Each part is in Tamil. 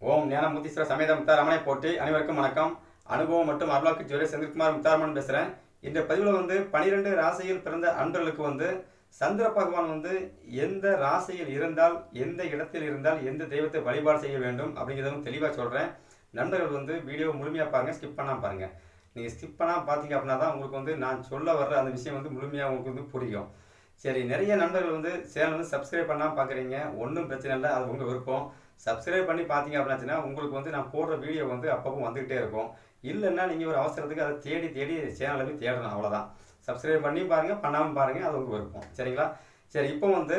ஓம் ஞானமுத்தீஸ்வர சமேத முத்தாரமனை போட்டி அனைவருக்கும் வணக்கம். அனுபவம் மற்றும் அருளாக்கு ஜோதி செந்தில்குமார் முத்தாரமன் பேசுகிறேன் இந்த பதிவில் வந்து பனிரெண்டு ராசியில் பிறந்த அன்பர்களுக்கு வந்து சந்திர பகவான் வந்து எந்த ராசியில் இருந்தால் எந்த இடத்தில் இருந்தால் எந்த தெய்வத்தை வழிபாடு செய்ய வேண்டும் அப்படிங்கிறதும் தெளிவாக சொல்கிறேன் நண்பர்கள் வந்து வீடியோ முழுமையாக பாருங்கள் ஸ்கிப் பண்ணாமல் பாருங்கள் நீங்கள் ஸ்கிப் பண்ணால் பார்த்தீங்க அப்படின்னா தான் உங்களுக்கு வந்து நான் சொல்ல வர்ற அந்த விஷயம் வந்து முழுமையாக உங்களுக்கு வந்து புரியும். சரி நிறைய நண்பர்கள் வந்து சேனல் வந்து சப்ஸ்கிரைப் பண்ணால் பார்க்குறீங்க ஒன்றும் பிரச்சனை இல்லை அது உங்கள் விருப்பம். சப்ஸ்கிரைப் பண்ணி பார்த்தீங்க அப்படின்னா உங்களுக்கு வந்து நான் போடுற வீடியோ வந்து அப்பப்போ வந்துக்கிட்டே இருக்கும். இல்லைன்னா நீங்கள் ஒரு அவசரத்துக்கு அதை தேடி தேடி சேனலை போய் தேடணும் அவ்வளோதான் சப்ஸ்கிரைப் பண்ணி பாருங்கள் பண்ணாமல் பாருங்கள் அது உங்களுக்கு இருக்கும் சரிங்களா? சரி இப்போ வந்து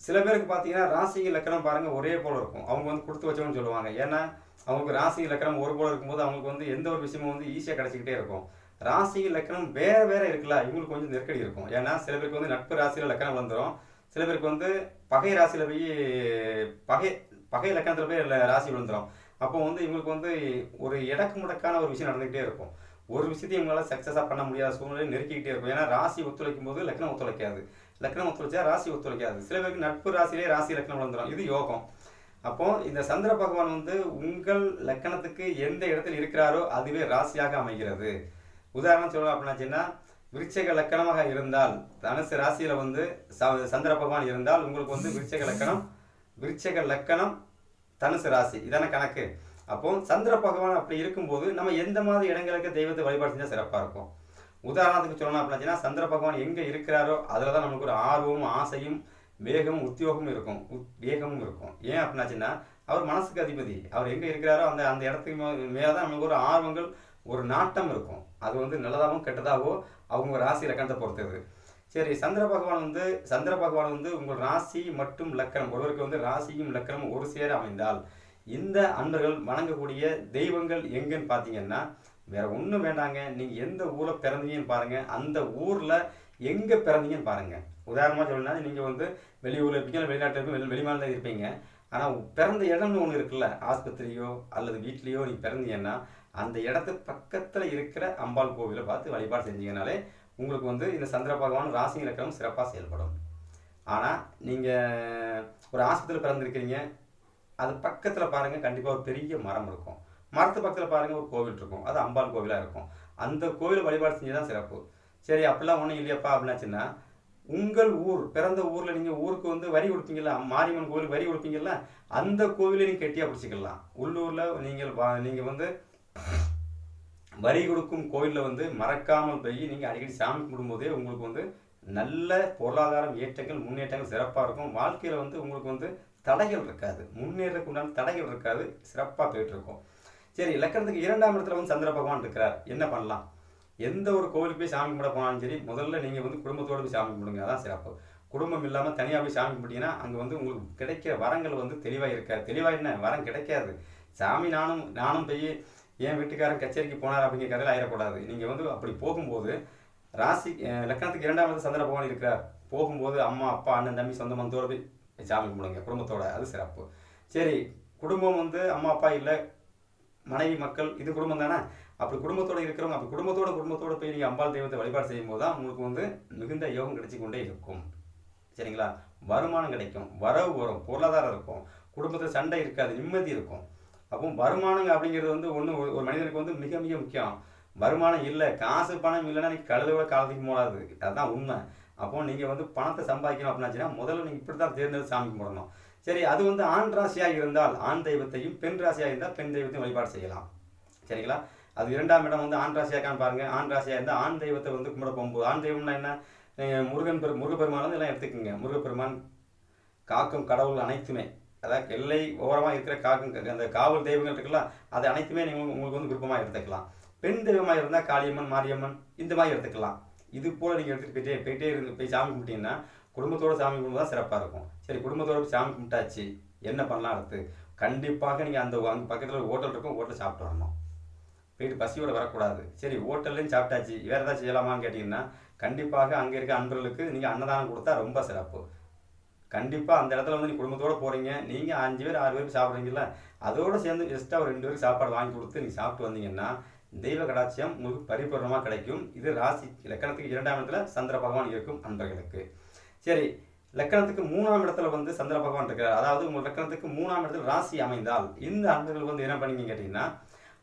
சில பேருக்கு பார்த்தீங்கன்னா ராசிக்கு லக்கணம் பாருங்கள் ஒரே போல் இருக்கும். அவங்க வந்து கொடுத்து வச்சோன்னு சொல்லுவாங்க. ஏன்னா அவங்களுக்கு ராசி லக்கணம் ஒரு போல் இருக்கும்போது அவங்களுக்கு வந்து எந்த ஒரு விஷயமும் வந்து ஈஸியாக கிடச்சிக்கிட்டே இருக்கும். ராசி லக்கணம் வேறு வேறு இருக்குல்ல இவங்களுக்கு கொஞ்சம் நெருக்கடி இருக்கும். ஏன்னா சில பேருக்கு வந்து நட்பு ராசியில் லக்கணம் வந்துடும் சில பேருக்கு வந்து பகை ராசியில் போய் பகை பகை லக்கணத்தில் போய் ராசி விழுந்துடும் அப்போ வந்து இவங்களுக்கு வந்து ஒரு இடக்கு முடக்கான ஒரு விஷயம் நடந்துகிட்டே இருக்கும். ஒரு விஷயத்தையும் இவங்களால் சக்ஸஸாக பண்ண முடியாத சூழ்நிலை நெருக்கிக்கிட்டே இருக்கும். ஏன்னா ராசி ஒத்துழைக்கும் போது லக்னம் ஒத்துழைக்காது. லக்னம் ஒத்துழைச்சா ராசி ஒத்துழைக்காது. சில பேருக்கு நட்பு ராசியிலே ராசி லக்னம் விழுந்துடும் இது யோகம். அப்போ இந்த சந்திர பகவான் வந்து உங்கள் லக்கணத்துக்கு எந்த இடத்தில் இருக்கிறாரோ அதுவே ராசியாக அமைகிறது. உதாரணம் சொல்லலாம் அப்படின்னாச்சுன்னா விருச்சக லக்கணமாக இருந்தால் தனுசு ராசியில் வந்து ச- சந்திர பகவான் இருந்தால் உங்களுக்கு வந்து விருச்சக லக்கணம் விருச்சக லக்கணம் தனுசு ராசி. இதான கணக்கு. அப்போ சந்திர பகவான் அப்படி இருக்கும்போது நம்ம எந்த மாதிரி இடங்களுக்கு தெய்வத்தை வழிபாடு செஞ்சால் சிறப்பாக இருக்கும்? உதாரணத்துக்கு சொல்லணும் அப்படின்னா சந்திர பகவான் எங்கே இருக்கிறாரோ அதில் தான் நமக்கு ஒரு ஆர்வமும் ஆசையும் வேகமும் உத்தியோகமும் இருக்கும். உத்- வேகமும் இருக்கும். ஏன் அப்படின்னாச்சுன்னா அவர் மனசுக்கு அதிபதி. அவர் எங்கே இருக்கிறாரோ அந்த அந்த இடத்துக்கு மேலே தான் நமக்கு ஒரு ஆர்வங்கள் ஒரு நாட்டம் இருக்கும். அது வந்து நல்லதாகவும் கெட்டதாகவோ அவங்க ராசி லக்கணத்தை பொறுத்தது. சரி சந்திர பகவான் வந்து சந்திர பகவான் வந்து உங்கள் ராசி மற்றும் லக்கணம் ஒருவருக்கு வந்து ராசியும் லக்கணமும் ஒரு சேர அமைந்தால் இந்த அன்பர்கள் வணங்கக்கூடிய தெய்வங்கள் எங்கன்னு பார்த்தீங்கன்னா வேற ஒன்றும் வேண்டாங்க. நீங்கள் எந்த ஊரில் பிறந்தீங்கன்னு பாருங்கள் அந்த ஊரில் எங்கே பிறந்தீங்கன்னு பாருங்கள் உதாரணமாக சொல்லணும்னா நீங்கள் வந்து வெளியூரில் இருப்பீங்க வெளிநாட்டில் வெளிநாட்டுல இருப்பீங்க வெளி வெளிமாநில இருப்பீங்க. ஆனால் பிறந்த இடம்னு ஒன்று இருக்குல்ல. ஆஸ்பத்திரியோ அல்லது வீட்லேயோ நீங்கள் பிறந்தீங்கன்னா அந்த இடத்து பக்கத்தில் இருக்கிற அம்பாள் கோவிலை பார்த்து வழிபாடு செஞ்சீங்கனாலே உங்களுக்கு வந்து இந்த சந்திர பகவான் ராசி இலக்கணம் சிறப்பாக செயல்படும். ஆனால் நீங்கள் ஒரு ஆஸ்பத்திரியில் பிறந்திருக்கிறீங்க அது பக்கத்தில் பாருங்கள் கண்டிப்பாக ஒரு பெரிய மரம் இருக்கும். மரத்து பக்கத்தில் பாருங்கள் ஒரு கோவில் இருக்கும். அது அம்பாள் கோவிலாக இருக்கும். அந்த கோவிலை வழிபாடு செஞ்சதான் சிறப்பு. சரி அப்படிலாம் ஒன்றும் இல்லையப்பா அப்படின்னாச்சுன்னா உங்கள் ஊர் பிறந்த ஊரில் நீங்கள் ஊருக்கு வந்து வரி கொடுப்பீங்கல்ல மாரியம்மன் கோவில் வரி கொடுப்பீங்கல்ல அந்த கோவிலை நீங்கள் கெட்டியாக பிடிச்சிக்கலாம். உள்ளூரில் நீங்கள் வா- நீங்கள் வந்து வரி கொடுக்கும் கோயிலில் வந்து மறக்காமல் போய் நீங்கள் அடிக்கடி சாமி கும்பிடும்போதே உங்களுக்கு வந்து நல்ல பொருளாதாரம் ஏற்றங்கள் முன்னேற்றங்கள் சிறப்பாக இருக்கும். வாழ்க்கையில் வந்து உங்களுக்கு வந்து தடைகள் இருக்காது. முன்னேறதுக்கு உண்டான தடைகள் இருக்காது. சிறப்பாக போயிட்டு இருக்கும். சரி இலக்கணத்துக்கு இரண்டாம் இடத்துல வந்து சந்திர பகவான் இருக்கிறார். என்ன பண்ணலாம்? எந்த ஒரு கோவிலுக்கு போய் சாமி கும்பிட போனாலும் சரி முதல்ல நீங்கள் வந்து குடும்பத்தோடு போய் சாமி கும்பிடுங்க. அதான் சிறப்பு. குடும்பம் இல்லாமல் தனியாக போய் சாமி கும்பிட்டீங்கன்னா அங்கே வந்து உங்களுக்கு கிடைக்கிற வரங்கள் வந்து தெளிவாக இருக்காது. தெளிவாக என்ன? வரம் கிடைக்காது. சாமி நானும் நானும் போய் என் வீட்டுக்காரன் கச்சேரிக்கு போனார் அப்படிங்கிற கதையில் ஆயிடக்கூடாது நீங்கள் வந்து அப்படி போகும்போது ராசி லக்கணத்துக்கு லக்னத்துக்கு இரண்டாம் வந்து சந்திர பகவான் இருக்கிறார். போகும்போது அம்மா அப்பா அண்ணன் தம்பி சொந்த மந்தோட போய் சாமி கும்பிடுங்க. குடும்பத்தோட அது சிறப்பு. சரி குடும்பம் வந்து அம்மா அப்பா இல்லை மனைவி மக்கள் இது குடும்பம் தானே? அப்படி குடும்பத்தோட இருக்கிறவங்க அப்படி குடும்பத்தோட குடும்பத்தோட போய் நீங்கள் அம்பாள் தெய்வத்தை வழிபாடு செய்யும் போது தான் உங்களுக்கு வந்து மிகுந்த யோகம் கிடைச்சி கொண்டே இருக்கும். சரிங்களா? வருமானம் கிடைக்கும். வரவு வரும். பொருளாதாரம் இருக்கும். குடும்பத்தில் சண்டை இருக்காது. நிம்மதி இருக்கும். அப்போ வருமானம் அப்படிங்கிறது வந்து ஒன்று ஒரு மனிதனுக்கு வந்து மிக மிக முக்கியம். வருமானம் இல்லை காசு பணம் இல்லைன்னா நீ கழுதோட காலத்துக்கு மூடாது. அதுதான் உண்மை. அப்போ நீங்கள் வந்து பணத்தை சம்பாதிக்கணும் அப்படின்னாச்சுன்னா முதல்ல நீங்கள் இப்படி தான் தேர்ந்தெடுத்து சாமி கும்பிடணும். சரி அது வந்து ஆண் ராசியாக இருந்தால் ஆண் தெய்வத்தையும் பெண் ராசியாக இருந்தால் பெண் தெய்வத்தையும் வழிபாடு செய்யலாம். சரிங்களா? அது இரண்டாம் இடம் வந்து ஆண் ராசியாக்கான்னு பாருங்கள் ஆண் ராசியாக இருந்தால் ஆண் தெய்வத்தை வந்து கும்பிட போகும்போது ஆண் தெய்வம்னா என்ன? முருகன் பெரு முருகப்பெருமான் எல்லாம் எடுத்துக்கோங்க. முருகப்பெருமான் காக்கும் கடவுள் அனைத்துமே. அதாவது எல்லை ஓரமாக இருக்கிற காக்கு அந்த காவல் தெய்வங்கள் இருக்கலாம் அது அனைத்துமே நீங்கள் உங்களுக்கு வந்து விருப்பமாக எடுத்துக்கலாம். பெண் தெய்வமாக இருந்தால் காளியம்மன் மாரியம்மன் இந்த மாதிரி எடுத்துக்கலாம். இது போல் நீங்கள் எடுத்துகிட்டு போயிட்டே போயிட்டே இருந்து போய் சாமி கும்பிட்டீங்கன்னா குடும்பத்தோட சாமி கும்பிட்டு தான் சிறப்பாக இருக்கும். சரி குடும்பத்தோடு சாமி கும்பிட்டாச்சு என்ன பண்ணலாம் அடுத்து? கண்டிப்பாக நீங்கள் அந்த அங்கே பக்கத்தில் ஒரு ஹோட்டல் இருக்கும் ஹோட்டல் சாப்பிட்டு வரணும். போயிட்டு பசியோடு வரக்கூடாது. சரி ஹோட்டல்லையும் சாப்பிட்டாச்சு வேறு ஏதாச்சும் செய்யலாமான்னு கேட்டிங்கன்னா கண்டிப்பாக அங்கே இருக்க அன்பர்களுக்கு நீங்கள் அன்னதானம் கொடுத்தா ரொம்ப சிறப்பு. கண்டிப்பாக அந்த இடத்துல வந்து நீ குடும்பத்தோட போகிறீங்க நீங்கள் அஞ்சு பேர் ஆறு பேர் சாப்பிட்றீங்கல்ல அதோட சேர்ந்து எக்ஸ்ட்ரா ஒரு ரெண்டு பேருக்கு சாப்பாடு வாங்கி கொடுத்து நீங்கள் சாப்பிட்டு வந்தீங்கன்னா தெய்வ கடாட்சியம் உங்களுக்கு பரிபூர்ணமாக கிடைக்கும். இது ராசி லக்கணத்துக்கு இரண்டாம் இடத்துல சந்திர பகவான் இருக்கும் அன்பர்களுக்கு. சரி லக்கணத்துக்கு மூணாம் இடத்துல வந்து சந்திர பகவான் இருக்கிறார். அதாவது உங்கள் லக்கணத்துக்கு மூணாம் இடத்துல ராசி அமைந்தால் இந்த அன்பர்கள் வந்து என்ன பண்ணீங்க கேட்டிங்கன்னா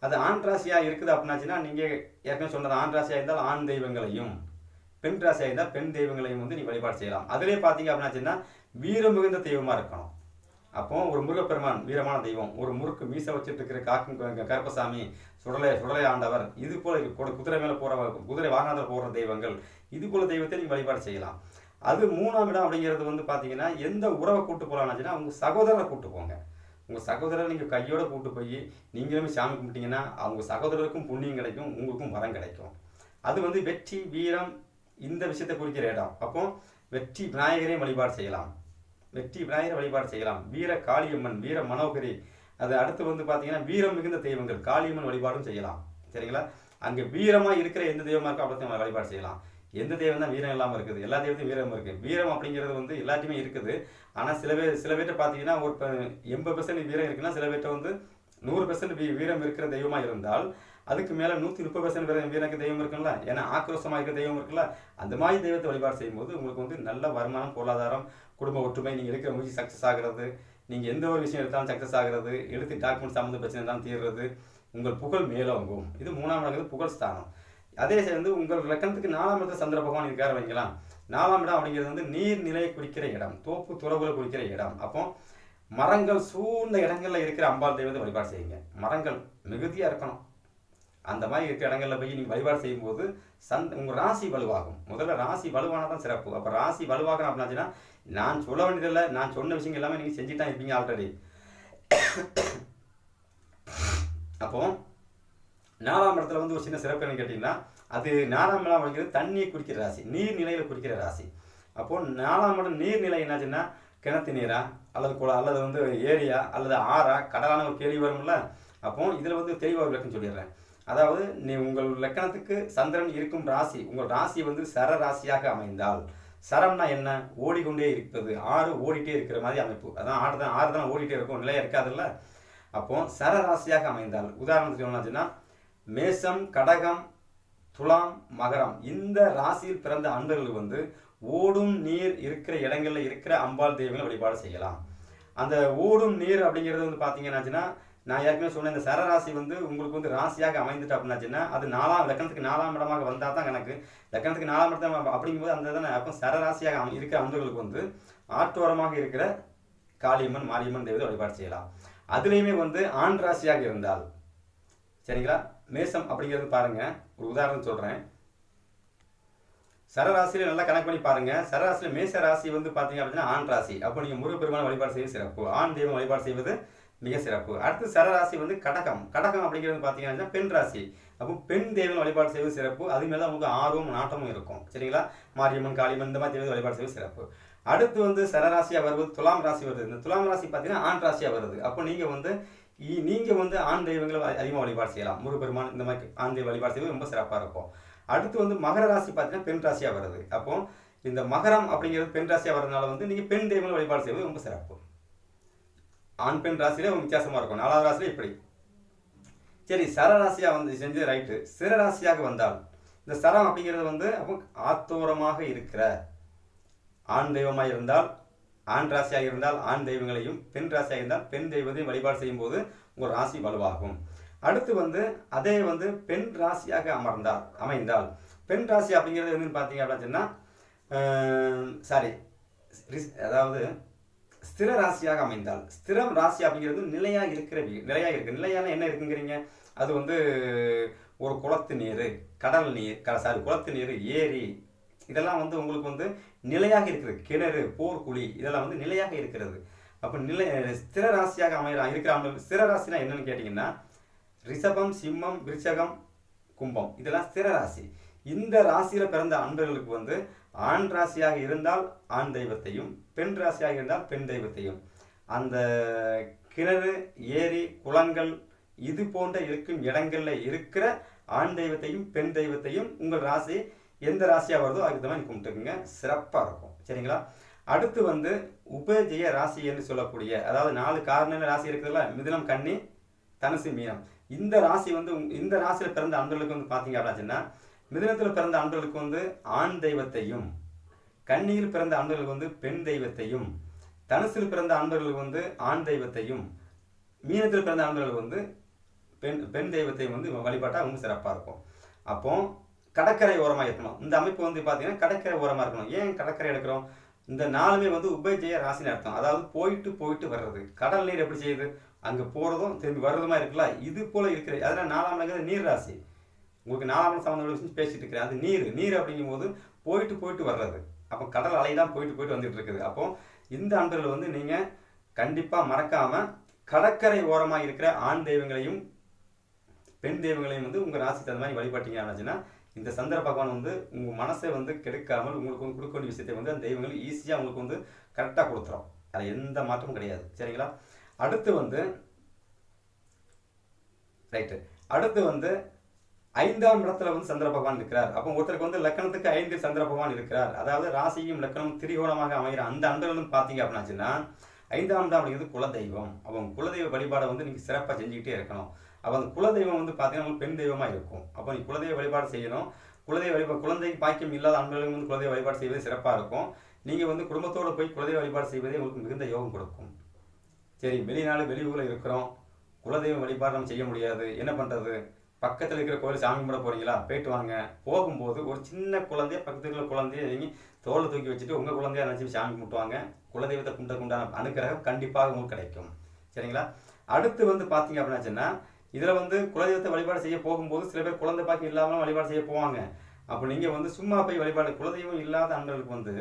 அது ஆண் ராசியாக இருக்குது அப்படின்னாச்சுன்னா நீங்கள் ஏற்கனவே சொன்னது ஆண் ராசியாக இருந்தால் ஆண் தெய்வங்களையும் பெண் ராசியாக இருந்தால் பெண் தெய்வங்களையும் வந்து நீ வழிபாடு செய்யலாம். அதிலே பார்த்தீங்க அப்படின்னாச்சுன்னா வீரம் மிகுந்த தெய்வமாக இருக்கணும். அப்போ ஒரு முருகப்பெருமான் வீரமான தெய்வம் ஒரு முறுக்கு மீசை வச்சுட்டு இருக்கிற காக்கும் கருப்பசாமி சுடலை சுடலை ஆண்டவர் இது போல குதிரை மேலே போகிற குதிரை வாகனத்தில் போகிற தெய்வங்கள் இது போல தெய்வத்தை நீங்கள் வழிபாடு செய்யலாம். அது மூணாம் இடம் அப்படிங்கிறது வந்து பார்த்தீங்கன்னா எந்த உறவை கூட்டு போகலாம்னாச்சுன்னா உங்கள் சகோதரரை கூட்டு போங்க. உங்கள் சகோதரரை நீங்கள் கையோட கூட்டு போய் நீங்களும் சாமி கும்பிட்டீங்கன்னா அவங்க சகோதரருக்கும் புண்ணியம் கிடைக்கும் உங்களுக்கும் வரம் கிடைக்கும். அது வந்து வெற்றி வீரம் இந்த விஷயத்தை குறிக்கிற இடம். அப்போ வெற்றி விநாயகரையும் வழிபாடு செய்யலாம். வெற்றி விநாயகர் வழிபாடு செய்யலாம். வீர காளியம்மன் வீர மனோகரி. அது அடுத்து வந்து பார்த்தீங்கன்னா வீரம் மிகுந்த தெய்வங்கள். காளியம்மன் வழிபாடும் செய்யலாம். சரிங்களா? அங்கே வீரமாக இருக்கிற எந்த தெய்வமாக இருக்கோ அப்படி வழிபாடு செய்யலாம். எந்த தெய்வம் தான் வீரம் இல்லாமல் இருக்குது? எல்லா தெய்வத்தையும் வீரம் இருக்குது வீரம் அப்படிங்கிறது வந்து எல்லாத்தையுமே இருக்குது. ஆனால் சில பேர் சில பேர்ட்ட பார்த்தீங்கன்னா ஒரு எண்பது பெர்சன்ட் வீரம் இருக்குன்னா சில பேர்ட்ட வந்து நூறு பெர்சன்ட் வீரம் இருக்கிற தெய்வமாக இருந்தால் அதுக்கு மேலே நூற்றி முப்பது பர்சன்ட் வீரம் வீரனுக்கு தெய்வம் இருக்குல்ல ஏன்னா ஆக்ரோஷமாக இருக்கிற தெய்வம் இருக்குல்ல? அந்த மாதிரி தெய்வத்தை வழிபாடு செய்யும்போது உங்களுக்கு வந்து நல்ல வருமானம் பொருளாதாரம் குடும்ப ஒற்றுமை நீங்கள் எடுக்கிற முயற்சி சக்ஸஸ் ஆகிறது நீங்கள் எந்த ஒரு விஷயம் எடுத்தாலும் சக்ஸஸ் ஆகிறது எடுத்து டாக்குமெண்ட் சம்மந்த பிரச்சனை தான் தீர்றது உங்கள் புகழ் மேலோங்கும். இது மூணாம் இடங்கிறது புகழ் ஸ்தானம். அதே சேர்ந்து உங்கள் லக்கணத்துக்கு நாலாம் இடத்துல சந்திர பகவான் இருக்கார் வைக்கலாம் நாலாம் இடம் அப்படிங்கிறது வந்து நீர்நிலையை குறிக்கிற இடம் தோப்பு துறவுகளை குறிக்கிற இடம். அப்போ மரங்கள் சூழ்ந்த இடங்களில் இருக்கிற அம்பாள் தெய்வத்தை வழிபாடு செய்யுங்க. மரங்கள் மிகுதியாக இருக்கணும். அந்த மாதிரி இருக்கிற இடங்களில் போய் நீங்கள் வழிபாடு செய்யும்போது சந் உங்கள் ராசி வலுவாகும். முதல்ல ராசி வலுவானால் தான் சிறப்பு. அப்போ ராசி வலுவாகணும் அப்படின்னாச்சுன்னா நான் சொல்ல வேண்டியதில்லை நான் சொன்ன விஷயங்கள் எல்லாமே நீங்கள் செஞ்சுட்டு தான் இருப்பீங்க ஆல்ரெடி அப்போ நாலாம் இடத்துல வந்து ஒரு சின்ன சிறப்பு என்னன்னு கேட்டிங்கன்னா அது நாலாம் இடம் அப்படிங்கிறது தண்ணியை குடிக்கிற ராசி நீர்நிலையில் குடிக்கிற குறிக்கிற ராசி. அப்போ நாலாம் இடம் நீர்நிலை என்னாச்சுன்னா கிணத்து நீரா அல்லது குளம் அல்லது வந்து ஏரியா அல்லது ஆறா கடலான ஒரு கேள்வி வரும்ல? அப்போ இதில் வந்து தெளிவாக விளக்கம் சொல்லிடுறேன். அதாவது நீ உங்கள் லக்கணத்துக்கு சந்திரன் இருக்கும் ராசி உங்கள் ராசி வந்து சர ராசியாக அமைந்தால் சரம்னா என்ன? ஓடிக்கொண்டே இருப்பது. ஆறு ஓடிட்டே இருக்கிற மாதிரி அமைப்பு. அதான் ஆறு தான் ஆறு தான் ஓடிட்டே இருக்கும். நிலையாக இருக்காதுல்ல? அப்போ சர ராசியாக அமைந்தால் உதாரணத்துக்கு என்னாச்சுன்னா மேசம் கடகம் துலாம் மகரம் இந்த ராசியில் பிறந்த அன்பர்கள் வந்து ஓடும் நீர் இருக்கிற இடங்களில் இருக்கிற அம்பாள் தெய்வங்களை வழிபாடு செய்யலாம். அந்த ஓடும் நீர் அப்படிங்கிறது வந்து பார்த்தீங்கன்னாச்சுன்னா நான் ஏற்கனவே சொன்னேன் இந்த சரராசி வந்து உங்களுக்கு வந்து ராசியாக அமைந்துட்டு அப்படின்னாச்சுன்னா அது நாலாம் லக்கணத்துக்கு நாலாம் இடமாக வந்தால் தான் கணக்கு லக்கணத்துக்கு நாலாம் இடத்துல அப்படிங்கும்போது அந்த தானே அப்போ சரராசியாக அமை- இருக்கிற அன்பர்களுக்கு வந்து ஆற்றோரமாக இருக்கிற காளியம்மன் மாரியம்மன் தெய்வத்தை வழிபாடு செய்யலாம். அதுலேயுமே வந்து ஆண் ராசியாக இருந்தால் சரிங்களா? மேசம் அப்படிங்கிறது பாருங்கள் ஒரு உதாரணம் சொல்கிறேன் சரராசியில் நல்லா கணக்கு பண்ணி பாருங்க. சரராசியில் மேச ராசி வந்து பார்த்தீங்க அப்படின்னா ஆண் ராசி. அப்போ நீங்கள் முருகப்பெருமான வழிபாடு செய்வது சிறப்பு. ஆண் தெய்வம் வழிபாடு செய்வது மிக சிறப்பு. அடுத்து சரராசி வந்து கடகம். கடகம் அப்படிங்கிறது பார்த்தீங்கன்னா பெண் ராசி. அப்போ பெண் தெய்வம் வழிபாடு செய்வது சிறப்பு. அது மேலே உங்களுக்கு ஆர்வம் நாட்டமும் இருக்கும். சரிங்களா? மாரியம்மன் காளியம்மன் இந்த மாதிரி தெய்வத்தை வழிபாடு செய்வது சிறப்பு. அடுத்து வந்து சரராசியாக வருவது துலாம் ராசி வருது. இந்த துலாம் ராசி பார்த்தீங்கன்னா ஆண் ராசியாக வருது. அப்போ நீங்கள் வந்து இ- வந்து ஆண் தெய்வங்களை அதிகமாக வழிபாடு செய்யலாம். முருகப்பெருமான் இந்த மாதிரி ஆண் தெய்வ வழிபாடு செய்வது ரொம்ப சிறப்பாக இருக்கும். அடுத்து வந்து மகர ராசி பார்த்தீங்கன்னா பெண் ராசியாக வருது. அப்போ இந்த மகரம் அப்படிங்கிறது பெண் ராசியாக வரதுனால வந்து நீங்கள் பெண் தெய்வங்களை வழிபாடு செய்வது ரொம்ப சிறப்பு. ஆண் பெண் ராசியிலே வித்தியாசமாக இருக்கும். நாலாவது ராசியில இப்படி. சரி சரராசியாக வந்து செஞ்சது ரைட்டு சிரராசியாக வந்தால் இந்த சரம் அப்படிங்கிறது வந்து அப்போ ஆத்தோரமாக இருக்கிற ஆண் தெய்வமாக இருந்தால் ஆண் ராசியாக இருந்தால் ஆண் தெய்வங்களையும் பெண் ராசியாக இருந்தால் பெண் தெய்வத்தையும் வழிபாடு செய்யும்போது உங்கள் ராசி வலுவாகும். அடுத்து வந்து அதே வந்து பெண் ராசியாக அமர்ந்தால் அமைந்தால். பெண் ராசி அப்படிங்கிறது என்னன்னு பார்த்தீங்க அப்படின்னு சொன்னால் சாரி அதாவது ஸ்திர ராசியாக அமைந்தால் ஸ்திரம் ராசி அப்படிங்கிறது நிலையாக இருக்கிற நிலையாக இருக்கு. நிலையான என்ன இருக்குங்கிறீங்க? அது வந்து ஒரு குளத்து நீர் கடல் நீர் க சாரி குளத்து நீர் ஏரி இதெல்லாம் வந்து உங்களுக்கு வந்து நிலையாக இருக்கிறது. கிணறு போர்க்குழி இதெல்லாம் வந்து நிலையாக இருக்கிறது. அப்போ நிலை ஸ்திர ராசியாக அமைய இருக்கிற ஸ்திர ராசினா என்னன்னு கேட்டிங்கன்னா ரிஷபம் சிம்மம் விருச்சகம் கும்பம். இதெல்லாம் ஸ்திர ராசி. இந்த ராசியில் பிறந்த அன்பர்களுக்கு வந்து ஆண் ராசியாக இருந்தால் ஆண் தெய்வத்தையும் பெண் ராசியாக இருந்தால் பெண் தெய்வத்தையும். அந்த கிணறு ஏரி குளங்கள் இது போன்ற இருக்கும் இடங்களில் இருக்கிற ஆண் தெய்வத்தையும் பெண் தெய்வத்தையும் உங்கள் ராசி எந்த ராசியாக வருதோ அதுக்கு தகுந்த மாதிரி கும்பிட்டுக்குங்க. சிறப்பாக இருக்கும். சரிங்களா? அடுத்து வந்து உபஜய ராசி என்று சொல்லக்கூடிய அதாவது நாலு காரண ராசி இருக்குதுல்ல? மிதுனம் கன்னி தனுசு மீனம். இந்த ராசி வந்து இந்த ராசியில் பிறந்த அன்பர்களுக்கு வந்து பார்த்தீங்க அப்படின்னா மிதனத்தில் பிறந்த அன்பர்களுக்கு வந்து ஆண் தெய்வத்தையும் கன்னியில் பிறந்த ஆண்டுகளுக்கு வந்து பெண் தெய்வத்தையும் தனுசில் பிறந்த ஆண்டுகளுக்கு வந்து ஆண் தெய்வத்தையும் மீனத்தில் பிறந்த ஆண்டுகளுக்கு வந்து பெண் பெண் தெய்வத்தையும் வந்து வழிபாட்டாக ரொம்ப சிறப்பாக இருக்கும். அப்போ கடற்கரை ஓரமாக இருக்கணும். இந்த அமைப்பு வந்து பார்த்தீங்கன்னா கடற்கரை ஓரமாக இருக்கணும். ஏன் கடற்கரை எடுக்கிறோம்? இந்த நாளுமே வந்து உபஜெய ராசின்னு அர்த்தம். அதாவது போயிட்டு போயிட்டு வர்றது. கடல் நீர் எப்படி செய்யுது? அங்கே போகிறதும் திரும்பி வர்றதுமா இருக்குல்ல இது போல இருக்கிற அதனால் நாலாம் நீர் ராசி உங்களுக்கு நாலாவது சம்மந்தப்பட்ட விஷயம் பேசிட்டு இருக்கிறேன். அது நீர். நீர் அப்படிங்கும்போது போயிட்டு போயிட்டு வர்றது. அப்போ கடல் அலை தான் போயிட்டு போயிட்டு வந்துட்டு இருக்குது. அப்போ இந்த ஆண்டுகள் வந்து நீங்கள் கண்டிப்பாக மறக்காம கடற்கரை ஓரமாக இருக்கிற ஆண் தெய்வங்களையும் பெண் தெய்வங்களையும் வந்து உங்கள் ராசி தகுந்த மாதிரி வழிபட்டீங்க ஆச்சுன்னா இந்த சந்திர பகவான் வந்து உங்கள் மனசை வந்து கெடுக்காமல் உங்களுக்கு வந்து கொடுக்க வேண்டிய விஷயத்தை வந்து அந்த தெய்வங்கள் ஈஸியாக உங்களுக்கு வந்து கரெக்டாக கொடுத்துரும். அது எந்த மாற்றமும் கிடையாது. சரிங்களா? அடுத்து வந்து ரைட்டு அடுத்து வந்து ஐந்தாம் இடத்துல வந்து சந்திர பகவான் இருக்கிறார். அப்போ ஒருத்தருக்கு வந்து லக்கணத்துக்கு ஐந்து சந்திர பகவான் இருக்கிறார். அதாவது ராசியும் லக்கணம் திரிகோணமாக அமைகிற அந்த அன்பர்களும் பார்த்தீங்க அப்படின்னாச்சுன்னா ஐந்தாம் இடம் அப்படிங்கிறது குலதெய்வம். அவங்க குலதெய்வ வழிபாடை வந்து நீங்கள் சிறப்பாக செஞ்சுக்கிட்டே இருக்கணும். அப்போ அந்த குலதெய்வம் வந்து பார்த்தீங்கன்னா உங்களுக்கு பெண் தெய்வமாக இருக்கும். அப்போ நீ குலதெய்வ வழிபாடு செய்யணும். குலதெய்வ வழிபாடு குழந்தைக்கு பாக்கியம் இல்லாத அன்பர்களும் வந்து குலதெய்வ வழிபாடு செய்வது சிறப்பாக இருக்கும். நீங்கள் வந்து குடும்பத்தோடு போய் குலதெய்வ வழிபாடு செய்வதே உங்களுக்கு மிகுந்த யோகம் கொடுக்கும். சரி வெளிநாடு வெளியூரில் இருக்கிறோம். குலதெய்வ வழிபாடு நம்ம செய்ய முடியாது. என்ன பண்ணுறது பக்கத்தில் இருக்கிற கோயில் சாமி கும்பிட போறீங்களா? போயிட்டு வாங்க. போகும்போது ஒரு சின்ன குழந்தைய பக்கத்தில் இருக்கிற குழந்தைய நீங்கள் தோலை தூக்கி வச்சுட்டு உங்கள் குழந்தைய நினச்சி சாமி கும்பிட்டுவாங்க. குலதெய்வத்தை கும்பிட்டு உண்டான அனுக்கிரகம் கண்டிப்பாக உங்களுக்கு கிடைக்கும். சரிங்களா? அடுத்து வந்து பார்த்தீங்க அப்படின்னாச்சுன்னா இதில் வந்து குலதெய்வத்தை வழிபாடு செய்ய போகும்போது சில பேர் குழந்தை பாக்கி இல்லாமல் வழிபாடு செய்ய போவாங்க. அப்போ நீங்கள் வந்து சும்மா போய் வழிபாடு குலதெய்வம் இல்லாத அன்பர்களுக்கு வந்து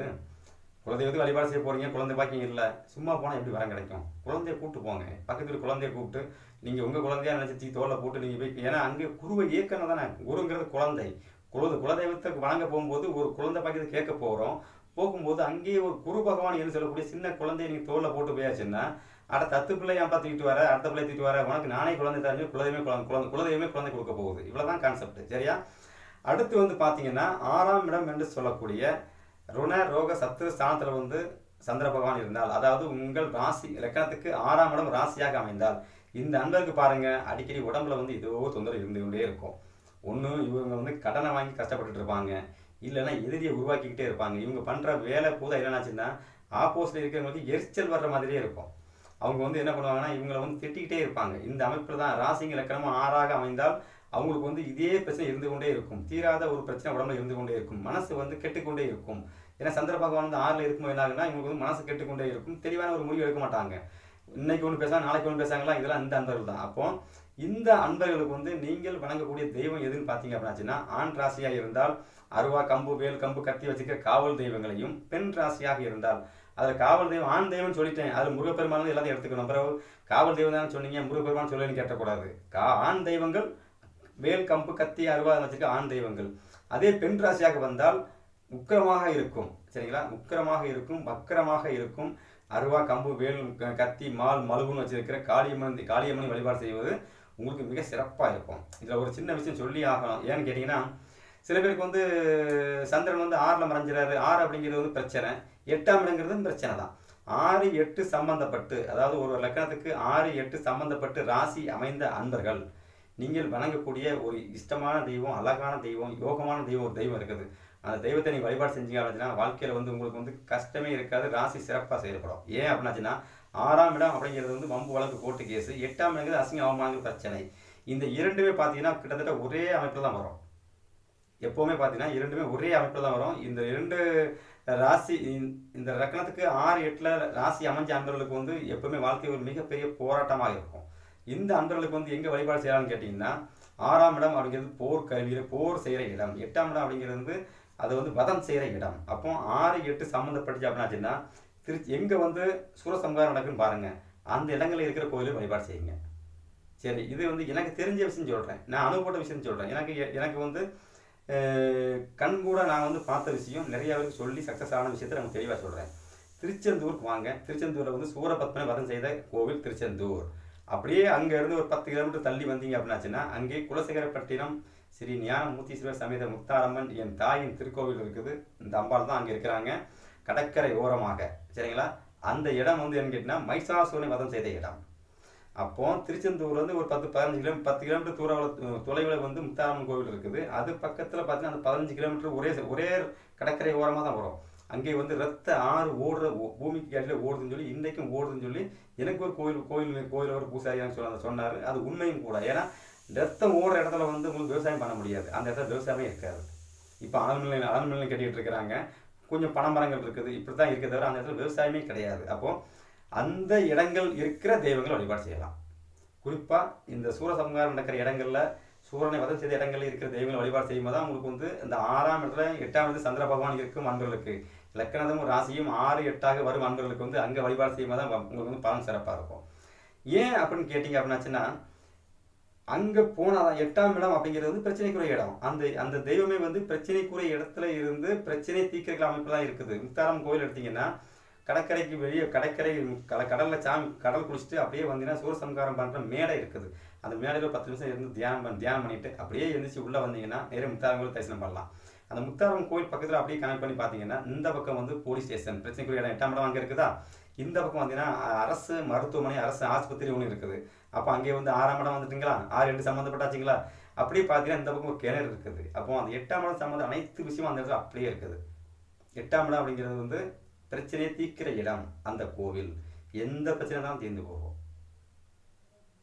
குலதெய்வத்தை வழிபாடு செய்ய போகிறீங்க குழந்தை பாக்கியம் இல்லை. சும்மா போனால் எப்படி வரம் கிடைக்கும்? குழந்தைய கூப்பிட்டு போங்க. பக்கத்தில் குழந்தைய கூப்பிட்டு நீங்கள் உங்கள் குழந்தையா நினச்சி தோலை போட்டு நீங்கள் போய் ஏன்னா அங்கே குருவை இயக்கணும் தானே. குருங்கிறது குழந்தை. குலது குலதெய்வத்தை வணங்க போகும்போது ஒரு குழந்தை பாக்கியத்தை கேட்க போகிறோம் போகும்போது அங்கேயே ஒரு குரு பகவான் என்று சொல்லக்கூடிய சின்ன குழந்தைய நீங்கள் தோலை போட்டு போயாச்சுன்னா அட தத்து பிள்ளை ஏன் தூக்கிட்டு வர அடுத்த பிள்ளை தூக்கிட்டு வர உனக்கு நானே குழந்தை தரஞ்சு குலதெய்வமே குழந்தை குழந்தை குலதெய்வமே குழந்தை கொடுக்க போகுது. இவ்வளோதான் கான்செப்ட் சரியா? அடுத்து வந்து பார்த்தீங்கன்னா ஆறாம் இடம் என்று சொல்லக்கூடிய ருண ரோக சத்துரு ஸ்தானத்தில் வந்து சந்திர பகவான் இருந்தால் அதாவது உங்கள் ராசி லக்கணத்துக்கு ஆறாம் இடம் ராசியாக அமைந்தால் இந்த அன்பருக்கு பாருங்க அடிக்கடி உடம்புல வந்து ஏதோ தொந்தரவு இருந்து கொண்டே இருக்கும். ஒன்று இவங்க வந்து கடனை வாங்கி கஷ்டப்பட்டுட்டு இருப்பாங்க. இல்லைன்னா எதிரியை உருவாக்கிக்கிட்டே இருப்பாங்க. இவங்க பண்ணுற வேலை பூதா என்னன்னாச்சுன்னா ஆப்போசிட் இருக்கிறவங்களுக்கு எரிச்சல் வர்ற மாதிரியே இருக்கும். அவங்க வந்து என்ன பண்ணுவாங்கன்னா இவங்களை வந்து திட்டிக்கிட்டே இருப்பாங்க. இந்த அமைப்பில் தான் ராசிங்க லக்கணமும் ஆறாக அமைந்தால் அவங்களுக்கு வந்து இதே பிரச்சனை இருந்து கொண்டே இருக்கும். தீராத ஒரு பிரச்சனை உடம்புல இருந்து கொண்டே இருக்கும். மனசு வந்து கெட்டுக்கொண்டே இருக்கும். ஏன்னா சந்திர பகவான் வந்து ஆறில் இருக்கும்போது என்ன இவங்களுக்கு வந்து மனசு கெட்டுக்கொண்டே இருக்கும். தெளிவான ஒரு முடிவு எடுக்க மாட்டாங்க. இன்னைக்கு ஒன்று பேசுவாங்க நாளைக்கு ஒன்று பேசுகிறாங்களா இதெல்லாம் இந்த அன்பர்கள் தான். அப்போ இந்த அன்பர்களுக்கு வந்து நீங்கள் வணங்கக்கூடிய தெய்வம் எதுன்னு பார்த்தீங்க அப்படின்னாச்சுன்னா ஆண் ராசியாக இருந்தால் அருவா கம்பு வேல் கம்பு கத்தி வச்சுக்கிற காவல் தெய்வங்களையும் பெண் ராசியாக இருந்தால். அதில் காவல் தெய்வம் ஆண் தெய்வம்னு சொல்லிட்டேன். அதில் முருகப்பெருமான் எல்லாத்தையும் எடுத்துக்கணும். பிறகு காவல் தெய்வம் தானே சொன்னீங்க முருகப்பெருமான் சொல்லுன்னு கேட்டக்கூடாது. கா ஆண் தெய்வங்கள் வேல் கம்பு கத்தி அருவா வச்சுக்க ஆண் தெய்வங்கள். அதே பெண் ராசியாக வந்தால் உக்கிரமாக இருக்கும். சரிங்களா? உக்கிரமாக இருக்கும் வக்கரமாக இருக்கும். அருவா கம்பு வேல் க- கத்தி மால் மலுகுன்னு வச்சிருக்கிற காளியம்மன் காளியம்மனை வழிபாடு செய்வது உங்களுக்கு மிக சிறப்பாக இருக்கும். இதில் ஒரு சின்ன விஷயம் சொல்லி ஆகணும். ஏன்னு கேட்டிங்கன்னா சில பேருக்கு வந்து சந்திரன் வந்து ஆறில் மறைஞ்சிறாரு. ஆறு அப்படிங்கிறது வந்து பிரச்சனை. எட்டாம் இடங்கிறது பிரச்சனை தான். ஆறு எட்டு சம்பந்தப்பட்டு அதாவது ஒரு லக்கணத்துக்கு ஆறு எட்டு சம்பந்தப்பட்டு ராசி அமைந்த அன்பர்கள். நீங்கள் வணங்கக்கூடிய ஒரு இஷ்டமான தெய்வம் அழகான தெய்வம் யோகமான தெய்வம் ஒரு தெய்வம் இருக்குது. அந்த தெய்வத்தை நீங்கள் வழிபாடு செஞ்சீங்க அப்படின்னா வாழ்க்கையில் வந்து உங்களுக்கு வந்து கஷ்டமே இருக்காது ராசி சிறப்பாக செயல்படும். ஏன் அப்படின்னாச்சுன்னா ஆறாம் இடம் அப்படிங்கிறது வந்து வம்பு வழக்கு கோர்ட்டு கேஸ் எட்டாம் இடங்கிறது அசிங்க அவமான பிரச்சனை. இந்த இரண்டுமே பார்த்தீங்கன்னா கிட்டத்தட்ட ஒரே அமைப்பில் தான் வரும். எப்போவுமே பார்த்தீங்கன்னா இரண்டுமே ஒரே அமைப்பில் தான் வரும். இந்த இரண்டு ராசி இந்த- இந்த லக்கணத்துக்கு ஆறு எட்டில் ராசி அமைஞ்ச அன்பர்களுக்கு வந்து எப்போவுமே வாழ்க்கை ஒரு மிகப்பெரிய போராட்டமாக இருக்கும். இந்த அன்பர்களுக்கு வந்து எங்கே வழிபாடு செய்யலாம்னு கேட்டிங்கன்னா ஆறாம் இடம் அப்படிங்கிறது போர் கருவியில் போர் செய்கிற இடம். எட்டாம் இடம் அப்படிங்கிறது வந்து அது வந்து வதம் செய்கிற இடம். அப்போ ஆறு எட்டு சம்மந்தப்பட்டுச்சு அப்படின்னாச்சுன்னா திருச்சி எங்கே வந்து சூரசம்ஹாரம் நடக்குன்னு பாருங்கள் அந்த இடங்களில் இருக்கிற கோயிலில் வழிபாடு செய்யுங்க. சரி இது வந்து எனக்கு தெரிஞ்ச விஷயம் சொல்கிறேன் நான் அனுபவப்பட்ட விஷயம் சொல்கிறேன் எனக்கு எனக்கு வந்து கண் கூட நான் வந்து பார்த்த விஷயம் நிறைய பேருக்கு சொல்லி சக்ஸஸ் ஆன விஷயத்தை நான் தெளிவாக சொல்கிறேன் திருச்செந்தூருக்கு வாங்க. திருச்செந்தூரில் வந்து சூரபத்மனை வதம் செய்த கோவில் திருச்செந்தூர். அப்படியே அங்கேருந்து ஒரு பத்து கிலோமீட்டர் தள்ளி வந்தீங்க அப்படின்னாச்சுன்னா அங்கே குலசேகரப்பட்டினம் ஸ்ரீ ஞானமூர்த்தீஸ்வரர் சமேத முத்தாரம்மன் என் தாயின் திருக்கோவில் இருக்குது. இந்த அம்பாள் தான் அங்கே இருக்கிறாங்க. கடற்கரை ஓரமாக. சரிங்களா? அந்த இடம் வந்து என்ன கேட்டிங்கன்னா மைசாசூரனை வதம் செய்த இடம். அப்போ திருச்செந்தூர்லேருந்து ஒரு பத்து பதினஞ்சு கிலோ பத்து கிலோமீட்டர் தூரம் தொலைவில் வந்து முத்தாரம்மன் கோவில் இருக்குது. அது பக்கத்தில் பார்த்தீங்கன்னா அந்த பதினஞ்சு கிலோமீட்டர் ஒரே ஒரே கடற்கரை ஓரமாக தான் வரும். அங்கே வந்து ரத்த ஆறு ஓடுற பூமிக்கு அடியில் ஓடுதுன்னு சொல்லி இன்றைக்கும் ஓடுதுன்னு சொல்லி எனக்கு ஒரு கோயில் கோயில் கோயில் ஒரு பூசாரியான்னு சொல்ல சொன்னார். அது உண்மையும் கூட. ஏன்னா ரத்தம் ஓடுற இடத்துல வந்து உங்களுக்கு விவசாயம் பண்ண முடியாது. அந்த இடத்துல விவசாயமே இருக்காது. இப்போ ஆழ்நிலை ஆழ்நிலை கட்டிக்கிட்டு இருக்கிறாங்க. கொஞ்சம் பனைமரங்கள் இருக்குது. இப்படி தான் இருக்க தவிர அந்த இடத்துல விவசாயமே கிடையாது. அப்போது அந்த இடங்கள் இருக்கிற தெய்வங்களை வழிபாடு செய்யலாம். குறிப்பாக இந்த சூரசம்ஹாரம் நடக்கிற இடங்களில் சூரனை வதம் செய்த இடங்களில் இருக்கிற தெய்வங்களை வழிபாடு செய்யும்போது தான் உங்களுக்கு வந்து இந்த ஆறாம் இடத்துல எட்டாம் இடத்துல சந்திர பகவான் இருக்கும் அன்பர்களுக்கு. லக்கணமும் ராசியும் ஆறு எட்டாக வரும் அன்பர்களுக்கு வந்து அங்கே வழிபாடு செய்யும்போது தான் உங்களுக்கு வந்து பலன் சிறப்பாக இருக்கும். ஏன் அப்படின்னு கேட்டிங்க அப்படின்னாச்சுன்னா அங்கே போனால் எட்டாம் இடம் அப்படிங்கிறது வந்து பிரச்சனைக்குரிய இடம். அந்த அந்த தெய்வமே வந்து பிரச்சனைக்குரிய இடத்துல இருந்து பிரச்சனை தீர்க்கிற அமைப்பு தான் இருக்குது. முத்தாரம் கோயில் எடுத்தீங்கன்னா கடற்கரைக்கு வெளியே கடற்கரை கட கடலில் சாமி கடல் குளிச்சுட்டு அப்படியே வந்தீங்கன்னா சூரசம்காரம் பண்ணுற மேடை இருக்குது. அந்த மேடையில் பத்து நிமிஷம் இருந்து தியானம் பண்ணி தியானம் பண்ணிட்டு அப்படியே எழுந்திரிச்சு உள்ளே வந்தீங்கன்னா நேரம் முத்தாரம் தரிசனம் பண்ணலாம். அந்த முத்தாரம் கோயில் பக்கத்தில் அப்படியே கனெக்ட் பண்ணி பார்த்தீங்கன்னா இந்த பக்கம் வந்து போலீஸ் ஸ்டேஷன் பிரச்சனைக்குரிய இடம் எட்டாம் இடம் அங்கே இருக்குதா? இந்த பக்கம் வந்தீங்கன்னா அரசு மருத்துவமனை அரசு ஆஸ்பத்திரி ஒன்று இருக்குது. அப்போ அங்கே வந்து ஆறாம் இடம் வந்துட்டுங்களா? ஆறு ரெண்டு சம்மந்தப்பட்டாச்சுங்களா அப்படியே பார்த்தீங்கன்னா இந்த பக்கம் ஒரு கிணறு இருக்குது. அப்போ அந்த எட்டாம் இடம் சம்மந்தம் அனைத்து விஷயமும் அந்த இடத்துல அப்படியே இருக்குது. எட்டாம் இடம் அப்படிங்கிறது வந்து பிரச்சனையை தீர்க்கிற இடம் அந்த கோவில். எந்த பிரச்சனை தான் தீர்ந்து போகும்.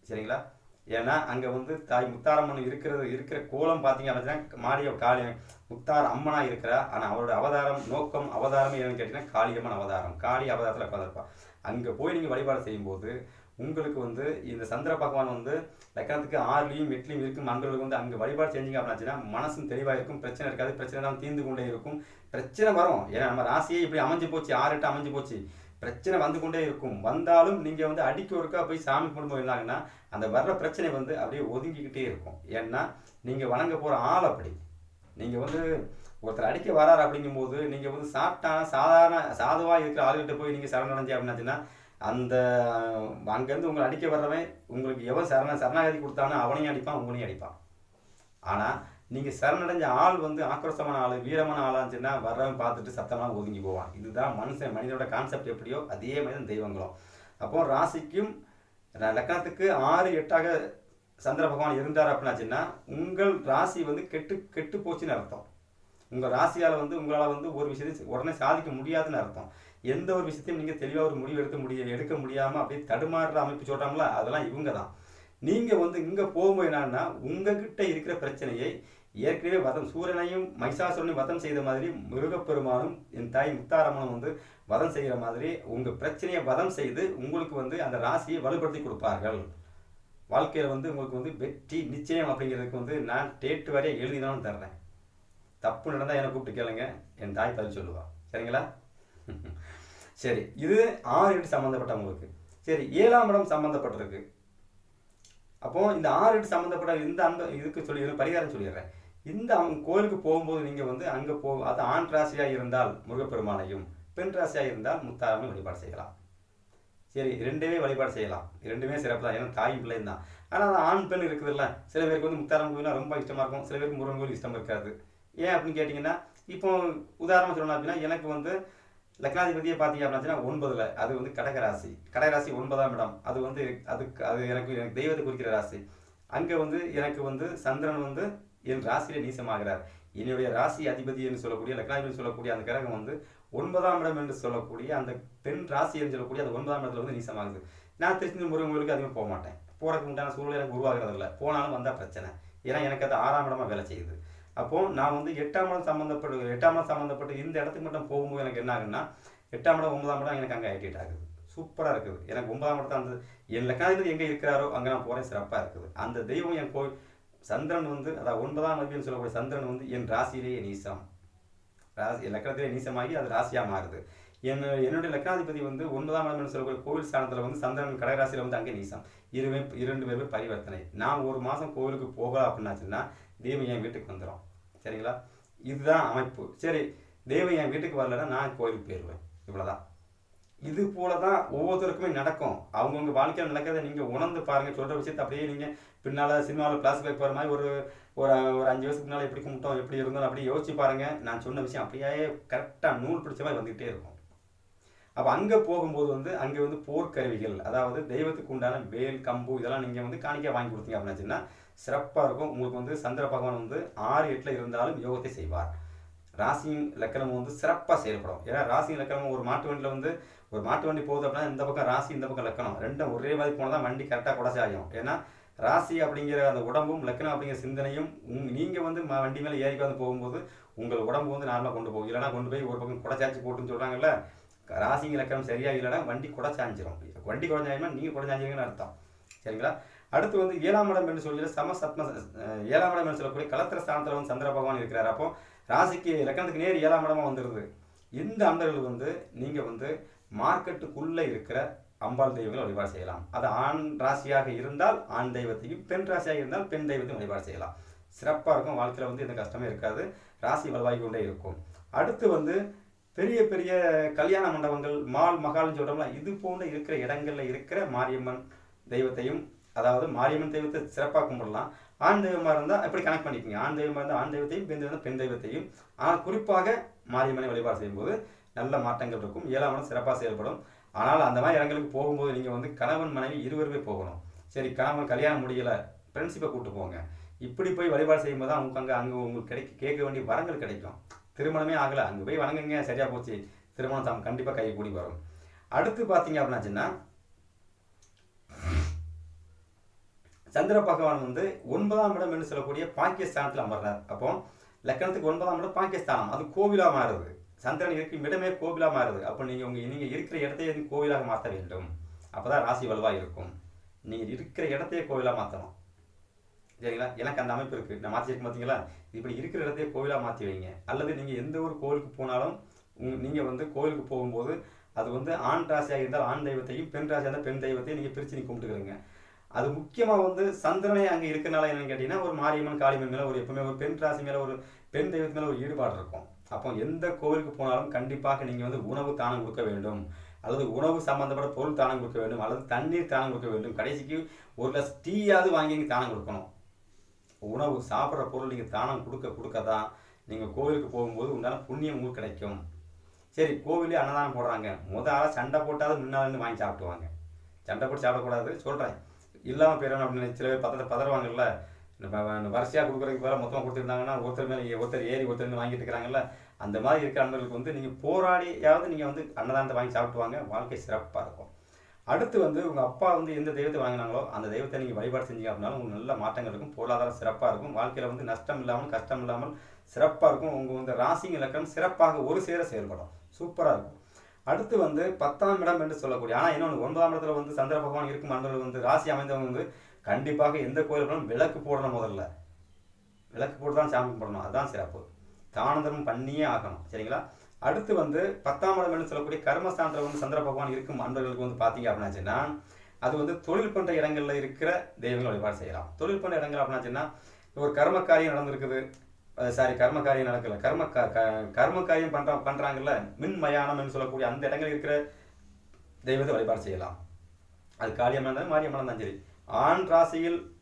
சரிங்களா? ஏன்னா அங்கே வந்து தாய் முத்தாரம்மன் இருக்கிறது இருக்கிற கோலம் பார்த்தீங்க அப்படின்னா மாரிய காளி முத்தார் அம்மனா இருக்கிறா ஆனால் அவரோட அவதாரம் நோக்கம் அவதாரம் என்னன்னு கேட்டீங்கன்னா காளியம்மன் அவதாரம். காளி அவதாரத்தில் உட்காந்துருப்பா அங்கே போய் நீங்கள் வழிபாடு செய்யும்போது உங்களுக்கு வந்து இந்த சந்திர பகவான் வந்து லக்கணத்துக்கு ஆறுலையும் எட்டுலையும் இருக்கும். அன்பர்களுக்கு வந்து அங்கே வழிபாடு செஞ்சீங்க அப்படின்னாச்சுன்னா மனசும் தெளிவாக இருக்கும் பிரச்சனை இருக்காது. பிரச்சனை தான் தீர்ந்து கொண்டே இருக்கும். பிரச்சனை வரும். ஏன்னா நம்ம ராசியே இப்படி அமைஞ்சு போச்சு. ஆறு எட்டு அமைஞ்சு போச்சு. பிரச்சனை வந்து கொண்டே இருக்கும். வந்தாலும் நீங்கள் வந்து அடிக்க ஒருக்கா போய் சாமி கும்பிடும்போது என்னாங்கன்னா அந்த வர்ற பிரச்சனை வந்து அப்படியே ஒதுங்கிக்கிட்டே இருக்கும். ஏன்னா நீங்கள் வணங்க போகிற ஆள் அப்படி. நீங்கள் வந்து ஒருத்தர் அடிக்க வராரு அப்படிங்கும்போது நீங்கள் வந்து சாப்பிட்டான சாதாரண சாதுவாக இருக்கிற ஆளுகிட்ட போய் நீங்கள் சரணடைஞ்சு அப்படின்னாச்சுன்னா அந்த அங்கேருந்து உங்களை அடிக்க வர்றவன் உங்களுக்கு எவன் சரண சரணாகதி கொடுத்தானோ அவனையும் அடிப்பான் உங்களையும் அடிப்பான். ஆனால் நீங்கள் சரணடைஞ்ச ஆள் வந்து ஆக்ரோஷமான ஆள் வீரமான ஆளாக இருந்துச்சுன்னா வர்றவன் பார்த்துட்டு சத்தமாக ஒதுங்கி போவான். இதுதான் மனுஷன் மனிதனோட கான்செப்ட் எப்படியோ அதே மாதிரி தான் தெய்வங்களும். அப்போது ராசிக்கும் ர- லக்னத்துக்கு ஆறு எட்டாக சந்திர பகவான் இருந்தார் அப்படின்னாச்சுன்னா உங்கள் ராசி வந்து கெட்டு கெட்டு போச்சுன்னு அர்த்தம். உங்கள் ராசியால் வந்து உங்களால் வந்து ஒரு விஷயத்தையும் உடனே சாதிக்க முடியாதுன்னு அர்த்தம். எந்த ஒரு விஷயத்தையும் நீங்கள் தெளிவாக ஒரு முடிவு எடுக்க முடிய எடுக்க முடியாமல் அப்படியே தடுமாறுற அமைப்பு சொல்கிறாங்களா அதெல்லாம் இவங்க தான் நீங்கள் வந்து இங்கே போகும்போது என்னன்னா உங்ககிட்ட இருக்கிற பிரச்சனையை ஏற்கனவே வதம் சூரியனையும் மைசாசுரனையும் வதம் செய்த மாதிரி மிருகப்பெருமானும் என் தாய் முத்தாரம்மனும் வந்து வதம் செய்கிற மாதிரி உங்கள் பிரச்சனையை வதம் செய்து உங்களுக்கு வந்து அந்த ராசியை வலுப்படுத்தி கொடுப்பார்கள். வாழ்க்கையில் வந்து உங்களுக்கு வந்து வெற்றி நிச்சயம் அப்படிங்கிறதுக்கு வந்து நான் டேட்டு வரைய எழுதினாலும் தர்றேன். தப்பு நடந்தால் என்னை கூப்பிட்டு கேளுங்க என் தாய் பதில் சொல்லுவா. சரிங்களா? சரி இது ஆறு எட்டு சம்மந்தப்பட்டவங்களுக்கு சரி ஏழாம் இடம் சம்மந்தப்பட்டிருக்கு அப்போ இந்த ஆறு எட்டு சம்மந்தப்பட்ட இந்த அந்த இதுக்கு சொல்லி பரிகாரம் சொல்லிடுறேன். இந்த அவங்க கோயிலுக்கு போகும்போது நீங்கள் வந்து அங்கே போ அது ஆண் ராசியாக இருந்தால் முருகப்பெருமானையும் பெண் ராசியாக இருந்தால் முத்தாரம்மை வழிபாடு செய்யலாம். சரி ரெண்டுமே வழிபாடு செய்யலாம். ரெண்டுமே சிறப்பு தான். ஏன்னா தாயும் பிள்ளையும் தான். ஆனால் அது ஆண் பெண் இருக்குதுல்ல. சில பேருக்கு வந்து முத்தாரம் கோயிலாம் ரொம்ப இஷ்டமாக இருக்கும். சில பேருக்கு முருகன் கோயில் இஷ்டம் இருக்காது. ஏன் அப்படின்னு கேட்டிங்கன்னா இப்போ உதாரணம் சொல்லணும் அப்படின்னா எனக்கு வந்து லக்னாதிபதியை பார்த்தீங்க அப்படின்னா ஒன்பதுல அது வந்து கடகராசி. கடகராசி ஒன்பதாம் இடம். அது வந்து அதுக்கு அது எனக்கு எனக்கு தெய்வத்தை குறிக்கிற ராசி. அங்கே வந்து எனக்கு வந்து சந்திரன் வந்து என் ராசியில நீசமாகிறார். என்னுடைய ராசி அதிபதி என்று சொல்லக்கூடிய லக்னாதிபதி சொல்லக்கூடிய அந்த கிரகம் வந்து ஒன்பதாம் இடம் என்று சொல்லக்கூடிய அந்த பெண் ராசி என்று சொல்லக்கூடிய அந்த ஒன்பதாம் இடத்துல வந்து நீசமாகுது. நான் திருச்சி முருகன் கோயிலுக்கு அதிகமாக போக மாட்டேன் போறதுக்கு உண்டான சூழ்நிலை எனக்கு உருவாகிறது இல்லை போனாலும் வந்தால் பிரச்சனை. ஏன்னா எனக்கு அது ஆறாம் இடமா வேலை செய்யுது. அப்போ நான் வந்து எட்டாம் இடம் சம்மந்தப்பட்டு எட்டாம் இடம் சம்மந்தப்பட்டு இந்த இடத்துக்கு மட்டும் போகும்போது எனக்கு என்ன ஆகுன்னா எட்டாம் இடம் ஒன்பதாம் இடம் எனக்கு அங்கே ஐடிட் ஆகுது. சூப்பராக இருக்குது. எனக்கு ஒன்பதாம் இடத்துல அந்த என் லக்காதிபதி எங்கே இருக்கிறாரோ அங்கே நான் போகிறேன் சிறப்பாக இருக்குது. அந்த தெய்வம் என் கோயில் சந்திரன் வந்து அதாவது ஒன்பதாம் அதிபதினு சொல்லக்கூடிய சந்திரன் வந்து என் ராசியிலேயே நீசம். ராசி லக்கணத்திலே நீசமாகி அது ராசியாக மாறுது. என் என்னுடைய லக்னாதிபதி வந்து ஒன்பதாம் இடம்னு சொல்லக்கூடிய கோவில் ஸ்தானத்தில் வந்து சந்திரன் கடகராசியில் வந்து அங்கே நீசம். இருவே இரண்டு பேருமே பரிவர்த்தனை. நான் ஒரு மாதம் கோவிலுக்கு போகலாம் அப்படின்னாச்சுன்னா தெய்வம் என் வீட்டுக்கு வந்துடும் சரிங்களா? இதுதான் அமைப்பு. சரி தெய்வம் என் வீட்டுக்கு வரலன்னா நான் கோயிலுக்கு போயிடுவேன் இவ்வளோதான் இது போல தான் ஒவ்வொருத்தருக்குமே நடக்கும். அவங்கவுங்க வாழ்க்கையில் நடக்கிறத நீங்கள் உணர்ந்து பாருங்கள் சொல்கிற விஷயத்தை அப்படியே நீங்கள் பின்னால் சினிமாவில் ஃப்ளாஷ்பேக் போகிற மாதிரி ஒரு ஒரு ஒரு அஞ்சு வருஷத்துக்கு முன்னால் எப்படி கும்பிட்டோம் எப்படி இருந்தோம் அப்படியே யோசிச்சு பாருங்கள் நான் சொன்ன விஷயம் அப்படியே கரெக்டாக நூல் பிடிச்ச மாதிரி வந்துகிட்டே இருக்கும். அப்போ அங்கே போகும்போது வந்து அங்கே வந்து போர்க்கருவிகள் அதாவது தெய்வத்துக்கு உண்டான வேல் கம்பு இதெல்லாம் நீங்கள் வந்து காணிக்கை வாங்கி கொடுத்தீங்க அப்படின்னாச்சுன்னா சிறப்பாக இருக்கும். உங்களுக்கு வந்து சந்திர பகவான் வந்து ஆறு எட்டில் இருந்தாலும் யோகத்தை செய்வார். ராசியின் லக்கணமும் வந்து சிறப்பாக செயல்படும். ஏன்னா ராசியின் லக்கணம் ஒரு மாட்டு வண்டியில் வந்து ஒரு மாட்டு வண்டி போகுது அப்படின்னா இந்த பக்கம் ராசி இந்த பக்கம் லக்கணம். ரெண்டும் ஒரே மாதிரி போனால் தான் வண்டி கரெக்டாக குடச்சி ஆகும் ஏன்னா ராசி அப்படிங்கிற அந்த உடம்பும் லக்கணம் அப்படிங்கிற சிந்தனையும் உங் நீங்கள் வந்து வண்டி மேலே ஏறி வந்து போகும்போது உங்கள் உடம்பு வந்து நார்மலாக கொண்டு போகும். இல்லைனா கொண்டு போய் ஒரு பக்கம் குடச்சாச்சி போட்டுன்னு சொல்கிறாங்கல்ல ராசிங்க இலக்கணம் சரியாக இல்லைன்னா வண்டி குடச்சாஞ்சிரும் வண்டி குடஞ்சாயினா நீங்கள் குடஞ்சாஞ்சிருங்கன்னு அர்த்தம். சரிங்களா? அடுத்து வந்து ஏழாம் இடம் என்று சொல்லி சம சத்ம ஏழாம் இடம் என்று சொல்லக்கூடிய கலத்திர ஸ்தானத்தில் வந்து சந்திர பகவான் இருக்கிறார். அப்போ ராசிக்கு இலக்கணத்துக்கு நேர் ஏழாம் இடமாக வந்துடுது இந்த அன்பர்கள் வந்து நீங்கள் வந்து மார்க்கெட்டுக்குள்ளே இருக்கிற அம்பாள் தெய்வங்களை வழிபாடு செய்யலாம். அது ஆண் ராசியாக இருந்தால் ஆண் தெய்வத்தையும் பெண் ராசியாக இருந்தால் பெண் தெய்வத்தையும் வழிபாடு செய்யலாம். சிறப்பாக இருக்கும். வாழ்க்கையில் வந்து எந்த கஷ்டமே இருக்காது. ராசி வலுவாகி கொண்டே இருக்கும். அடுத்து வந்து பெரிய பெரிய கல்யாண மண்டபங்கள் மால் மகால்னு சொல்கிறோம்ல இது போன்ற இருக்கிற இடங்களில் இருக்கிற மாரியம்மன் தெய்வத்தையும் அதாவது மாரியம்மன் தெய்வத்தை சிறப்பாக கும்பிடலாம். ஆண் தெய்வமாக இருந்தால் எப்படி கனெக்ட் பண்ணிக்கோங்க. ஆண் தெய்வமாக இருந்தால் ஆண் தெய்வத்தையும் பெண் தெய்வம் பெண் தெய்வத்தையும். ஆனால் குறிப்பாக மாரியம்மனை வழிபாடு செய்யும்போது நல்ல மாற்றங்கள் இருக்கும். ஏழாம் இடம் சிறப்பாக செயல்படும். ஆனால் அந்த மாதிரி இடங்களுக்கு போகும்போது நீங்கள் வந்து கணவன் மனைவி இருவருமே போகணும். சரி கணவன் கல்யாணம் முடியலை ஃப்ரெண்ட்ஷிப்பை கூப்பிட்டு போங்க. இப்படி போய் வழிபாடு செய்யும்போது தான் அவங்க அங்கே அங்கே உங்களுக்கு கிடைக்க கேட்க வேண்டிய வரங்கள் கிடைக்கும். திருமணமே ஆகலை. அங்கே போய் வணங்குங்க. சரியாக போச்சு. திருமணம் தாம் கண்டிப்பாக கை கூடி வரும். அடுத்து பார்த்தீங்க அப்படின்னாச்சுன்னா சந்திர பகவான் வந்து ஒன்பதாம் இடம் என்று சொல்லக்கூடிய பாகிஸ்தானத்தில் அமர்றார். அப்போ லக்கணத்துக்கு ஒன்பதாம் இடம் பாகிஸ்தானம் அது கோவிலாக மாறுது. சந்திரன் இருக்கும் இடமே கோவிலாக மாறுது. அப்போ நீங்கள் உங்கள் நீங்கள் இருக்கிற இடத்தையே கோவிலாக மாற்ற வேண்டும். அப்பதான் ராசி வலுவாக இருக்கும். நீங்கள் இருக்கிற இடத்தையே கோவிலாக மாற்றணும் சரிங்களா? எனக்கு அந்த அமைப்பு இருக்குது நான் மாற்றிருக்கேன் பார்த்தீங்களா இப்படி இருக்கிற இடத்தையே கோவிலாக மாற்றி வைங்க. அல்லது நீங்கள் எந்த ஒரு கோவிலுக்கு போனாலும் நீங்கள் வந்து கோவிலுக்கு போகும்போது அது வந்து ஆண் ராசியாக இருந்தால் ஆண் தெய்வத்தையும் பெண் ராசியாக இருந்தால் பெண் தெய்வத்தையும் நீங்கள் பிரித்து நீ கும்பிட்டுக்கிறீங்க அது முக்கியமாக வந்து சந்திரனை அங்கே இருக்கிறனால என்னன்னு கேட்டிங்கன்னா ஒரு மாரியம்மன் காளியம்மன் மேலே ஒரு எப்பவுமே ஒரு பெண் ராசி மேலே ஒரு பெண் தெய்வத்து மேலே ஒரு ஈடுபாடு இருக்கும். அப்போ எந்த கோவிலுக்கு போனாலும் கண்டிப்பாக நீங்கள் வந்து உணவு தானம் கொடுக்க வேண்டும். அல்லது உணவு சம்மந்தப்பட்ட பொருள் தானம் கொடுக்க வேண்டும். அல்லது தண்ணீர் தானம் கொடுக்க வேண்டும். கடைசிக்கு ஒரு கிளாஸ் டீயாவது வாங்கி தானம் கொடுக்கணும். உணவு சாப்பிட்ற பொருள் நீங்கள் தானம் கொடுக்க கொடுக்க தான் நீங்கள் கோவிலுக்கு போகும்போது உண்டான புண்ணியம் உங்களுக்கு கிடைக்கும். சரி கோவிலே அன்னதானம் போடுறாங்க. முத ஆளாக சண்டை போட்டாவது முன்னால் வாங்கி சாப்பிட்டுவாங்க. சண்டை போட்டு சாப்பிடக்கூடாது. சொல்கிறேன் இல்லாமல் போயிடணும் அப்படின்னு சில பேர் பதத்தை பதறுவாங்கல்ல. வரிசையாக கொடுக்குறதுக்கு பதிலாக மொத்தமாக கொடுத்துருந்தாங்கன்னா ஒருத்தர் மேலே ஒருத்தர் ஏறி ஒருத்தர் இருந்து வாங்கிட்டு இருக்கிறாங்கல்ல. அந்த மாதிரி இருக்கிற அன்பர்களுக்கு வந்து நீங்கள் போராடியாவது நீங்கள் வந்து அன்னதானத்தை வாங்கி சாப்பிட்டு வாங்க வாழ்க்கை சிறப்பாக இருக்கும். அடுத்து வந்து உங்கள் அப்பா வந்து எந்த தெய்வத்தை வாங்கினாங்களோ அந்த தெய்வத்தை நீங்கள் வழிபாடு செஞ்சீங்க அப்படின்னா உங்களுக்கு நல்ல மாற்றங்கள் இருக்கும். பொருளாதாரம் சிறப்பாக இருக்கும். வாழ்க்கையில் வந்து நஷ்டம் இல்லாமல் கஷ்டம் இல்லாமல் சிறப்பாக இருக்கும். உங்கள் வந்து ராசிங்க இலக்கணம் சிறப்பாக ஒரு சேர செயல்படும். சூப்பராக இருக்கும். அடுத்து வந்து பத்தாம் இடம் என்று சொல்லக்கூடிய ஆனால் இன்னொன்று ஒன்பதாம் இடத்துல வந்து சந்திர பகவான் இருக்கும் அன்பர்கள் வந்து ராசி அமைந்தவங்க வந்து கண்டிப்பாக எந்த கோயிலுக்கும் விளக்கு போடணும் முதல்ல. விளக்கு போட்டு தான் சாமி கும்பிடணும். அதுதான் சிறப்பு. தானந்தரம் பண்ணியே ஆகணும். சரிங்களா? அடுத்து வந்து பத்தாம் இடம் என்று சொல்லக்கூடிய கர்மஸ்தானத்தில் வந்து சந்திர பகவான் இருக்கும் அன்பர்களுக்கு வந்து பார்த்தீங்க அப்படின்னாச்சுன்னா அது வந்து தொழில் பண்ணுற இடங்களில் இருக்கிற தெய்வங்கள் வழிபாடு செய்யலாம். தொழில் பண்ணுற இடங்கள் அப்படின்னாச்சுன்னா ஒரு கர்ம காரியம் நடந்திருக்குது. சாரி கர்ம காரியம் நடக்கல. கர்ம க- க- கர்ம காரியம் பண்ற பண்றாங்கல்ல மின் என்று சொல்லக்கூடிய அந்த இடங்கள் இருக்கிற தெய்வத்தை வழிபாடு செய்யலாம். அது காளியம்மன் இருந்தாலும் மாரியம்மன் இருந்தாலும் சரி. ஆண் ராசியில்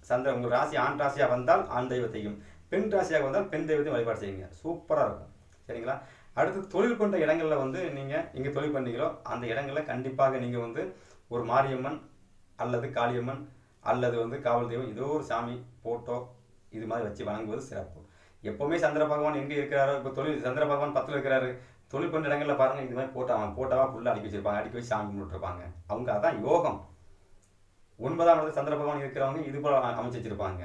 சந்திர உங்கள் ராசி ஆண் ராசியாக வந்தால் ஆண் தெய்வத்தையும் பெண் ராசியாக வந்தால் பெண் தெய்வத்தையும் வழிபாடு செய்யுங்க. சூப்பராக இருக்கும். சரிங்களா? அடுத்து தொழில் பண்ணுற இடங்களில் வந்து நீங்கள் இங்கே தொழில் பண்ணீங்களோ அந்த இடங்களில் கண்டிப்பாக நீங்கள் வந்து ஒரு மாரியம்மன் அல்லது காளியம்மன் அல்லது வந்து காவல் தெய்வம் ஏதோ ஒரு சாமி போட்டோ இது மாதிரி வச்சு வணங்குவது சிறப்பு. எப்போவுமே சந்திர பகவான் எங்கே இருக்கிறாரோ இப்போ தொழில் சந்திர பகவான் பத்தில் இருக்கிறாரு. தொழில் கொண்ட இடங்களில் பாருங்கள் இது மாதிரி போட்டோ அவன் போட்டோவாக ஃபுல்லாக அடிக்க வச்சிருப்பாங்க அடிக்க வச்சு சாமி கும்பிட்டுருப்பாங்க அவங்க அதான் யோகம். ஒன்பதாம் இடத்துல சந்திர பகவான் இருக்கிறவங்க இது போல் அமைச்சு வச்சிருப்பாங்க.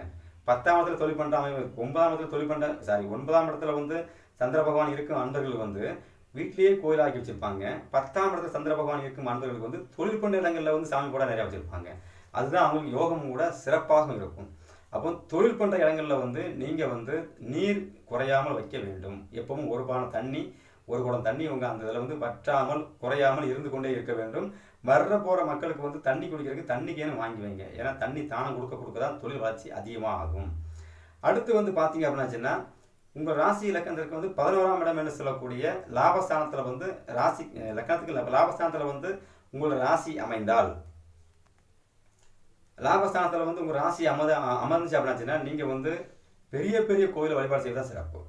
பத்தாம் இடத்துல தொழில் பண்றவங்க ஒன்பதாம் இடத்துல தொழில் பண்ற சாரி ஒன்பதாம் இடத்துல வந்து சந்திர பகவான் இருக்கும் அன்பர்களுக்கு வந்து வீட்லேயே கோயில் ஆக்கி வச்சிருப்பாங்க. பத்தாம் இடத்துல சந்திர பகவான் இருக்கும் அன்பர்களுக்கு வந்து தொழில் பண்ண இடங்களில் வந்து சாமி கூட நிறையா வச்சுருப்பாங்க. அதுதான் அவங்களுக்கு யோகம் கூட சிறப்பாகவும் இருக்கும். அப்போ தொழில் பண்ணுற இடங்களில் வந்து நீங்கள் வந்து நீர் குறையாமல் வைக்க வேண்டும். எப்பவும் ஒரு பானை தண்ணி ஒரு குடம் தண்ணி உங்க அந்த இதில் வந்து வற்றாமல் குறையாமல் இருந்து கொண்டே இருக்க வேண்டும். வர்ற போகிற மக்களுக்கு வந்து தண்ணி குடிக்கிறதுக்கு தண்ணிக்கேன்னு வாங்கி வைங்க. ஏன்னா தண்ணி தானம் கொடுக்க கொடுக்க தான் தொழில் வளர்ச்சி அதிகமாக ஆகும் அடுத்து வந்து பார்த்தீங்க அப்படின்னாச்சுன்னா உங்கள் ராசி இலக்கணத்திற்கு வந்து பதினோராம் இடம் என்று சொல்லக்கூடிய லாபஸ்தானத்தில் வந்து ராசி இலக்கணத்துக்கு லக்கணத்துக்கு லாபஸ்தானத்தில் வந்து உங்களோட ராசி அமைந்தால். லாபஸ்தானத்தில் வந்து உங்கள் ராசி அமத அமர்ந்துச்சு அப்படின்னாச்சுன்னா நீங்கள் வந்து பெரிய பெரிய கோவில் வழிபாடு செய்வது தான் சிறப்பு.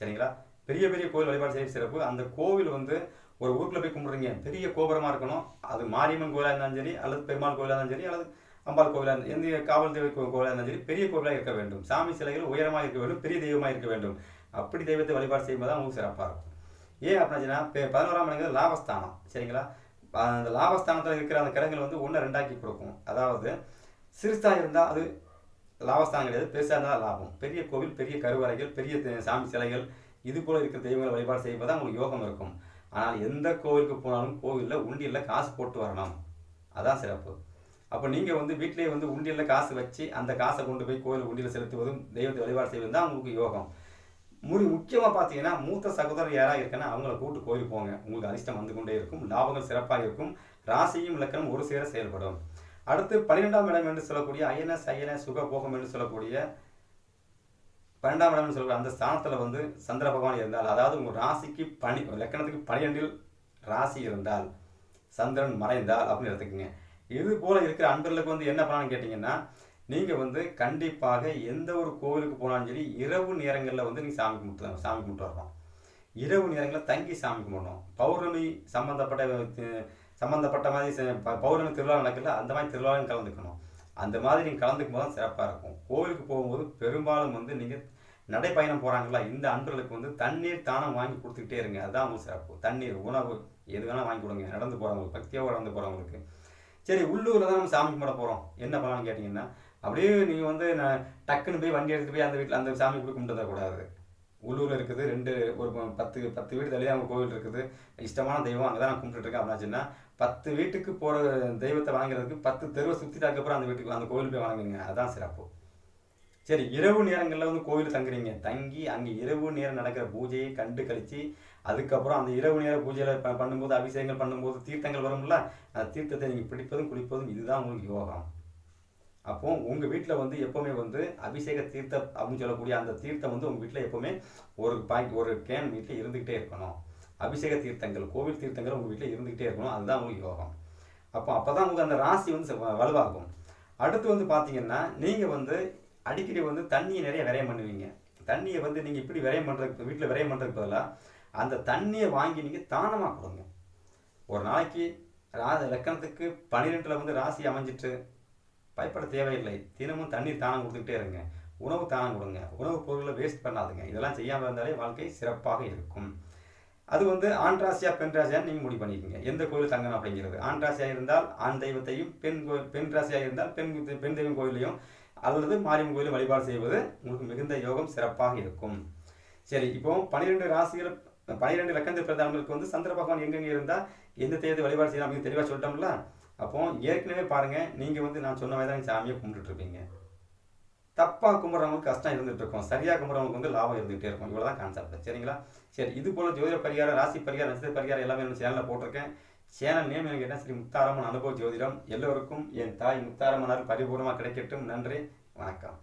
சரிங்களா? பெரிய பெரிய கோவில் வழிபாடு செய்வது சிறப்பு. அந்த கோவில் வந்து ஒரு ஊருக்குள்ளே போய் கும்பிட்றீங்க பெரிய கோபுரமாக இருக்கணும். அது மாரியம்மன் கோயிலாக இருந்தாலும் சரி அல்லது பெருமாள் கோயிலாக இருந்தாலும் சரி அல்லது அம்பாள் கோவிலாக எந்த காவல் தெய்வ கோவிலாக இருந்தாலும் சரி பெரிய கோவிலாக இருக்க வேண்டும். சாமி சிலைகள் உயரமாக இருக்க வேண்டும் பெரிய தெய்வமாக இருக்க வேண்டும். அப்படி தெய்வத்தை வழிபாடு செய்யும்போது தான் உங்களுக்கு சிறப்பாக இருக்கும். ஏன் அப்படின்னா பதினோராம் இடங்கிறது லாபஸ்தானம். சரிங்களா? அந்த லாபஸ்தானத்தில் இருக்கிற அந்த கிரகங்கள் வந்து ஒன்று ரெண்டாக்கி கொடுக்கும். அதாவது சிறுசாக இருந்தால் அது லாபஸ்தானம் கிடையாது பெருசாக இருந்தால் லாபம். பெரிய கோவில் பெரிய கருவறைகள் பெரிய சாமி சிலைகள் இது போல் இருக்கிற தெய்வங்களை வழிபாடு செய்யும்போது தான் உங்களுக்கு யோகம் இருக்கும். ஆனால் எந்த கோவிலுக்கு போனாலும் கோவிலில் உண்டியலில் காசு போட்டு வரணும். அதான் சிறப்பு. அப்போ நீங்கள் வந்து வீட்டிலேயே வந்து உண்டியலில் காசு வச்சு அந்த காசை கொண்டு போய் கோயில் உண்டியில் செலுத்துவதும் தெய்வத்தை வழிபாடு செய்வதும் தான் உங்களுக்கு யோகம். முடி முக்கியமாக பார்த்தீங்கன்னா மூத்த சகோதரர் யாராக இருக்கேன்னா அவங்கள கூட்டு கோயில் போங்க. உங்களுக்கு அதிர்ஷ்டம் வந்து கொண்டே இருக்கும். லாபங்கள் சிறப்பாக இருக்கும். ராசியும் இலக்கணம் ஒரு சேர செயல்படும். அடுத்து பன்னிரெண்டாம் இடம் என்று சொல்லக்கூடிய ஐஎன்எஸ் ஐஎன்எஸ் சுக போகம் என்று சொல்லக்கூடிய பன்னெண்டாம் இடம் சொல்லக்கூடிய அந்த ஸ்தானத்தில் வந்து சந்திர பகவான் இருந்தால் அதாவது உங்கள் ராசிக்கு பனி லக்கணத்துக்கு பனிரெண்டில் ராசி இருந்தால் சந்திரன் மறைந்தால் அப்படின்னு எடுத்துக்கோங்க. இது போல் இருக்கிற அன்பர்களுக்கு வந்து என்ன பண்ணலாம்னு கேட்டிங்கன்னா நீங்கள் வந்து கண்டிப்பாக எந்த ஒரு கோவிலுக்கு போனாலும் சரி இரவு நேரங்களில் வந்து நீங்கள் சாமி கும்பிட்டு சாமி கும்பிட்டு வரணும். இரவு நேரங்களில் தங்கி சாமி கும்பிடணும். பௌர்ணமி சம்மந்தப்பட்ட சம்மந்தப்பட்ட மாதிரி பௌர்ணமி திருவிழா நடக்கல அந்த மாதிரி திருவிழாவும் கலந்துக்கணும். அந்த மாதிரி நீங்கள் கலந்துக்கும் போது தான் சிறப்பாக இருக்கும். கோவிலுக்கு போகும்போது பெரும்பாலும் வந்து நீங்கள் நடைப்பயணம் போகிறாங்களா இந்த அன்பர்களுக்கு வந்து தண்ணீர் தானம் வாங்கி கொடுத்துக்கிட்டே இருங்க. அதுதான் உங்களுக்கு சிறப்பு. தண்ணீர் உணவு எது வேணால் வாங்கி கொடுங்க. நடந்து போகிறவங்களுக்கு பக்தியாக நடந்து போகிறவங்களுக்கு சரி உள்ளூரில் தான் நம்ம சாமி கும்பிட போகிறோம் என்ன பண்ணலாம்னு கேட்டிங்கன்னா அப்படியே நீங்கள் வந்து நான் டக்குன்னு போய் வண்டி எடுத்துகிட்டு போய் அந்த வீட்டில் அந்த சாமி கூட கும்பிட்டு வரக்கூடாது உள்ளூரில் இருக்குது ரெண்டு ஒரு பத்து பத்து வீடு தள்ளி அவங்க கோவில் இருக்குது. இஷ்டமான தெய்வம் அங்கே தான் நான் கும்பிட்டுருக்கேன் அப்படின்னா பத்து வீட்டுக்கு போகிற தெய்வத்தை வணங்குறதுக்கு பத்து தெருவை சுற்றிட்டு அதுக்கப்புறம் அந்த வீட்டுக்கு அந்த கோவில் போய் வணங்குங்க அதுதான் சிறப்பு. சரி இரவு நேரங்களில் வந்து கோவில் தங்குறீங்க. தங்கி அங்கே இரவு நேரம் நடக்கிற பூஜையை கண்டு கழித்து அதுக்கப்புறம் அந்த இரவு நேர பூஜையில் ப- பண்ணும்போது அபிஷேகங்கள் பண்ணும்போது தீர்த்தங்கள் வரும்ல அந்த தீர்த்தத்தை நீங்கள் பிடிப்பதும் குடிப்பதும் இதுதான் உங்களுக்கு யோகம். அப்போ உங்கள் வீட்டில் வந்து எப்போவுமே வந்து அபிஷேக தீர்த்தம் அப்படின்னு சொல்லக்கூடிய அந்த தீர்த்தம் வந்து உங்கள் வீட்டில் எப்போவுமே ஒரு பாக்கி ஒரு கேன் வீட்டில் இருந்துக்கிட்டே இருக்கணும். அபிஷேக தீர்த்தங்கள் கோவில் தீர்த்தங்கள் உங்கள் வீட்டில் இருந்துக்கிட்டே இருக்கணும். அதுதான் உங்களுக்கு யோகம். அப்போ அப்போ தான் உங்களுக்கு அந்த ராசி வந்து வலுவாகும். அடுத்து வந்து பார்த்தீங்கன்னா நீங்கள் வந்து அடிக்கடி வந்து தண்ணியை நிறைய விரயம் பண்ணுவீங்க. தண்ணியை வந்து நீங்கள் இப்படி விரயம் பண்ணுறதுக்கு வீட்டில் விரயம் பண்ணுறதுக்கு பதிலாக அந்த தண்ணியை வாங்கி நீங்கள் தானமாக கொடுங்க. ஒரு நாளைக்கு ரா லக்கணத்துக்கு பன்னிரெண்டில் வந்து ராசி அமைஞ்சிட்டு பயப்பட தேவையில்லை. தினமும் தண்ணீர் தானம் கொடுத்துக்கிட்டே இருங்க. உணவு தானம் கொடுங்க. உணவுப் பொருளை வேஸ்ட் பண்ணாதுங்க. இதெல்லாம் செய்யாமல் இருந்தாலே வாழ்க்கை சிறப்பாக இருக்கும். அது வந்து ஆண் ராசியா பெண் ராசியா நீங்கள் முடிவு பண்ணிக்கோங்க. எந்த கோயில் தங்கணும் அப்படிங்கிறது. ஆண் இருந்தால் ஆண் தெய்வத்தையும் பெண் கோயில் பெண் ராசியாக இருந்தால் பெண் பெண் தெய்வம் கோயிலையும் அல்லது மாரியம்மன் கோயிலும் வழிபாடு செய்வது உங்களுக்கு மிகுந்த யோகம் சிறப்பாக இருக்கும். சரி இப்போ பன்னிரெண்டு ராசிகள் பன்னிரெண்டு லக்கணத்தில் பிறந்தவங்களுக்கு வந்து சந்திர பகவான் எங்கெங்க இருந்தால் எந்த தேதி வழிபாடு செய்யலாம் அப்படின்னு தெளிவாக சொல்லிட்டோம்ல? அப்போ ஏற்கனவே பாருங்கள் நீங்கள் வந்து நான் சொன்ன மாதிரி தான் சாமியை கும்பிட்டுட்ருப்பீங்க தப்பாக கும்பிட்றவங்களுக்கு கஷ்டம் இருந்துகிட்டு இருக்கும். சரியாக கும்பிட்றவங்களுக்கு வந்து லாபம் இருந்துகிட்டே இருக்கும். இவ்வளோ தான் கான்செப்ட் சரிங்களா? சரி இது போல் ஜோதிட பரிகாரம் ராசி பரிகாரம் நட்சத்திர பரிகாரம் எல்லாமே நம்ம சேனலில் போட்டிருக்கேன். சேனல் நேம் எனக்கு என்ன ஸ்ரீ முத்தாரம்மன் அனுபவ ஜோதிடம். எல்லோருக்கும் என் தாய் முத்தாரம்மனார் பரிபூர்ணமாக கிடைக்கட்டும். நன்றி. வணக்கம்.